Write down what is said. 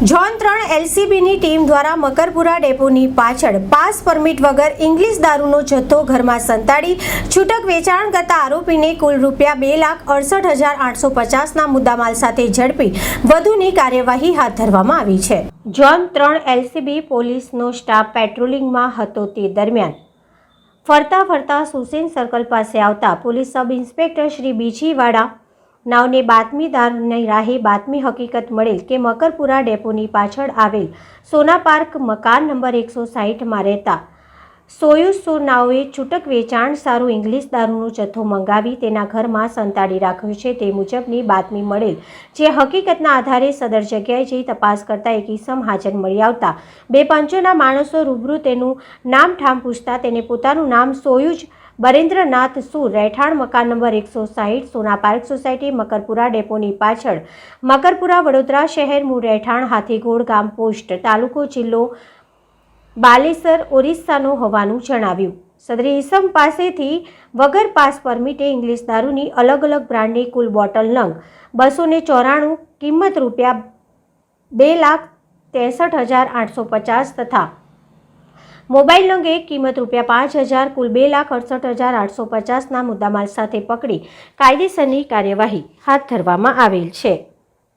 Zone ત્રણ એલસીબીની team દ્વારા મકરપુરા ડેપોની પાછળ પાસ પરમિટ વગર ઇંગ્લિશ દારૂનો જથ્થો ઘરમાં સંતાડી, છૂટક વેચાણ કરતા આરોપીને કુલ રૂપિયા બે લાખ અડસઠ હજાર આઠસો પચાસના મુદ્દામાલ સાથે ઝડપી વધુની કાર્યવાહી હાથ ધરવામાં આવી છે. ઝોન ત્રણ એલસીબી પોલીસનો સ્ટાફ પેટ્રોલિંગમાં હતો તે દરમિયાન. ફરતા ફરતા સુસેન સર્કલ પાસે આવતા પોલીસ સબ ઇન્સ્પેક્ટર શ્રી બીજીવાડા નાવને બાતમીદારની રાહે બાતમી હકીકત મળેલ કે મકરપુરા ડેપોની પાછળ આવેલ સોના પાર્ક મકાન નંબર એકસો સાહીઠમાં રહેતા સોયુસો નાઓએ છૂટક વેચાણ સારું ઇંગ્લિશ દારૂનો જથ્થો મંગાવી તેના ઘરમાં સંતાડી રાખ્યો છે તે મુજબની બાતમી મળેલ, જે હકીકતના આધારે સદર જગ્યાએ જઈ તપાસ કરતા એક ઈસમ હાજર મળી આવતા. બે પંચોના માણસો રૂબરૂ તેનું નામ ઠામ પૂછતા તેને પોતાનું નામ સોયુજ બરેન્દ્રનાથ સુ રહેઠાણ મકાન નંબર એકસો સાહીઠ, સોના પાર્ક સોસાયટી, મકરપુરા ડેપોની પાછળ. મકરપુરા વડોદરા શહેર મૂળ રહેઠાણ હાથીગોળ ગામ પોસ્ટ, તાલુકો જિલ્લો બાલેસર, ઓરિસ્સાનો હોવાનું જણાવ્યું. સદરી ઈસમ પાસેથી વગર પાસ પરમિટે ઇંગ્લિશ દારૂની અલગ અલગ બ્રાન્ડની કુલ બોટલ નંગ બસો ને ચોરાણું કિંમત રૂપિયા બે લાખ ત્રેસઠ હજાર આઠસો પચાસ તથા મોબાઈલ એક કિંમત રૂપિયા પાંચ હજાર, કુલ બે લાખ અડસઠ હજાર આઠસો પચાસના મુદ્દામાલ સાથે પકડી કાયદેસરની કાર્યવાહી હાથ ધરવામાં આવેલ છે.